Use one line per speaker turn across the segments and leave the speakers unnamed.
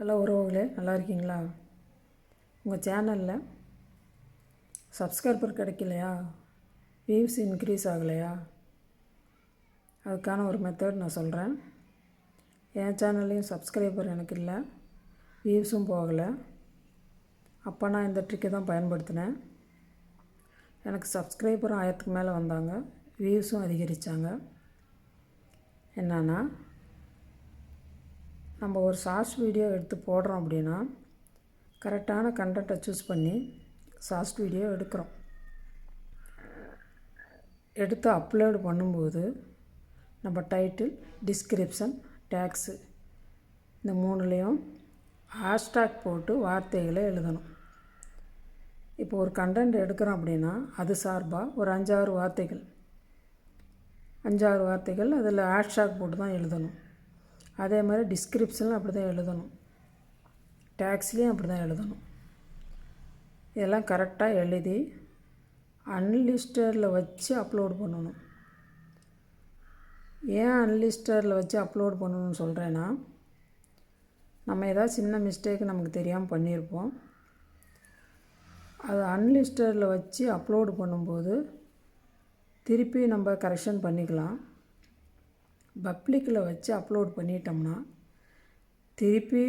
Hello உறவுகளே நல்லா இருக்கீங்களா? உங்கள் சேனலில் சப்ஸ்கிரைபர் கிடைக்கலையா? வியூஸ் இன்க்ரீஸ் ஆகலையா? அதுக்கான ஒரு மெத்தட் நான் சொல்கிறேன் என் சேனல்லையும் சப்ஸ்கிரைபர் எனக்கு இல்லை. வியூஸும் போகலை. அப்போ நான் இந்த ட்ரிக்கை தான் பயன்படுத்தினேன். எனக்கு சப்ஸ்கிரைபரும் ஆயிரத்துக்கு மேலே வந்தாங்க. வியூஸும் அதிகரித்தாங்க என்னன்னா நம்ம ஒரு சாஸ் வீடியோ எடுத்து போடுறோம் அப்படின்னா கரெக்டான கண்டென்ட்டை சூஸ் பண்ணி சாஸ் வீடியோ எடுக்கிறோம். எடுத்து அப்லோடு பண்ணும்போது நம்ம டைட்டில் டிஸ்கிரிப்ஷன் டேக்ஸு இந்த மூணுலேயும் ஹேஷ்டாக் போட்டு வார்த்தைகளை எழுதணும். இப்போ ஒரு கண்டென்ட் எடுக்கிறோம் அப்படின்னா அது சார்பாக ஒரு அஞ்சாறு வார்த்தைகள். அஞ்சாறு வார்த்தைகள் அதில் ஹேஷ்டாக் போட்டு தான் எழுதணும். அதே மாதிரி டிஸ்கிரிப்ஷனில் அப்படி தான் எழுதணும். டேக்ஸ்லேயும் அப்படி தான் எழுதணும். இதெல்லாம் கரெக்டாக எழுதி அன்லிஸ்டரில் வச்சு அப்லோட் பண்ணணும். ஏன் அன்லிஸ்டரில் வச்சு அப்லோட் பண்ணணும்னு சொல்கிறேன்னா நம்ம ஏதாவது சின்ன மிஸ்டேக் நமக்கு தெரியாமல் பண்ணியிருப்போம். அது அன்லிஸ்டரில் வச்சு அப்லோடு பண்ணும்போது திருப்பி நம்ம கரெக்ஷன் பண்ணிக்கலாம். பப்ளிக்கில் வச்சு அப்லோட் பண்ணிட்டோம்னா திருப்பி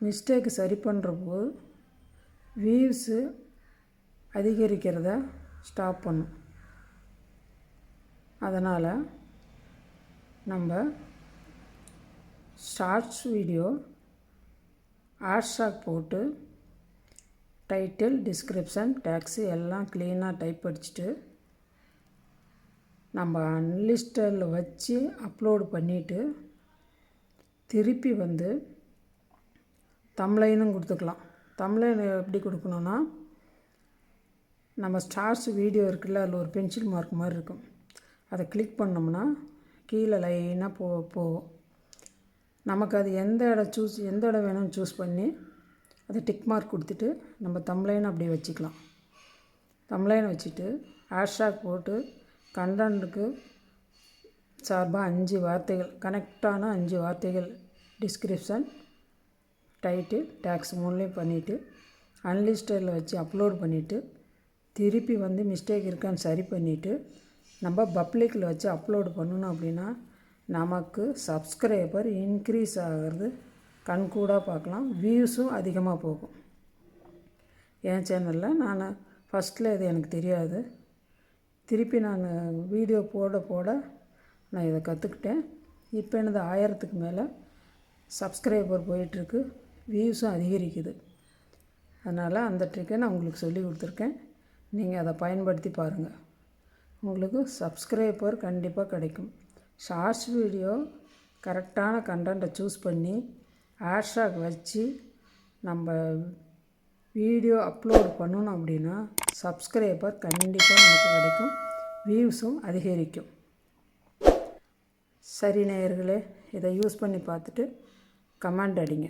மிஸ்டேக்கு சரி பண்ணுறப்போ வியூஸு அதிகரிக்கிறத ஸ்டாப் பண்ணும். அதனால் நம்ம ஷார்ட்ஸ் வீடியோ ஹேஷ்டாக் போட்டு டைட்டில் டிஸ்கிரிப்ஷன் டேக்ஸு எல்லாம் க்ளீனாக டைப் அடிச்சுட்டு நம்ம அன்லிஸ்டரில் வச்சு அப்லோடு பண்ணிவிட்டு திருப்பி வந்து தமிழைனும் கொடுத்துக்கலாம். தமிழைன் எப்படி கொடுக்கணுன்னா நம்ம ஸ்டார்ஸ் வீடியோ இருக்குல்ல அதில் ஒரு பென்சில் மார்க் மாதிரி இருக்கும். அதை கிளிக் பண்ணோம்னா கீழே லைனாக போ போகும். நமக்கு அது எந்த இடம் சூஸ் எந்த இடம் வேணும்னு சூஸ் பண்ணி அதை டிக் மார்க் கொடுத்துட்டு நம்ம தமிழைன் அப்படியே வச்சுக்கலாம். தமிழைன் வச்சுட்டு ஹேஷ்டாக் போட்டு கண்டனுக்கு சார்பாக அஞ்சு வார்த்தைகள் கனெக்டான அஞ்சு வார்த்தைகள் டிஸ்கிரிப்ஷன் டைட்டில் டேக்ஸ் மூணுலேயும் பண்ணிவிட்டு அன்லிஸ்டரில் வச்சு அப்லோட் பண்ணிவிட்டு திருப்பி வந்து மிஸ்டேக் இருக்கான்னு சரி பண்ணிவிட்டு நம்ம பப்ளிக்கில் வச்சு அப்லோடு பண்ணணும் அப்படின்னா நமக்கு சப்ஸ்கிரைபர் இன்க்ரீஸ் ஆகிறது கண்கூடாக பார்க்கலாம் வியூஸும் அதிகமாக போகும். என் சேனலில் நான் ஃபஸ்ட்டில் இது எனக்கு தெரியாது. திருப்பி நான் வீடியோ போட போட நான் இதை கற்றுக்கிட்டேன் இப்போ எனது ஆயிரத்துக்கு மேலே சப்ஸ்கிரைபர் போயிட்டுருக்கு. வியூஸும் அதிகரிக்குது. அதனால் அந்த ட்ரிக்கை நான் உங்களுக்கு சொல்லி கொடுத்துருக்கேன். நீங்கள் அதை பயன்படுத்தி பாருங்கள் உங்களுக்கு சப்ஸ்கிரைபர் கண்டிப்பாக கிடைக்கும். ஷார்ட்ஸ் வீடியோ கரெக்டான கண்டென்ட்டை சூஸ் பண்ணி ஹேஷ்டாக் வச்சு நம்ம வீடியோ அப்லோட் பண்ணணும் அப்படின்னா சப்ஸ்கிரைபர் கண்டிப்பாக நமக்கு கிடைக்கும். வியூஸும் அதிகரிக்கும். சரி நேயர்களே இதை யூஸ் பண்ணி பார்த்துட்டு கமெண்ட் அடிங்க.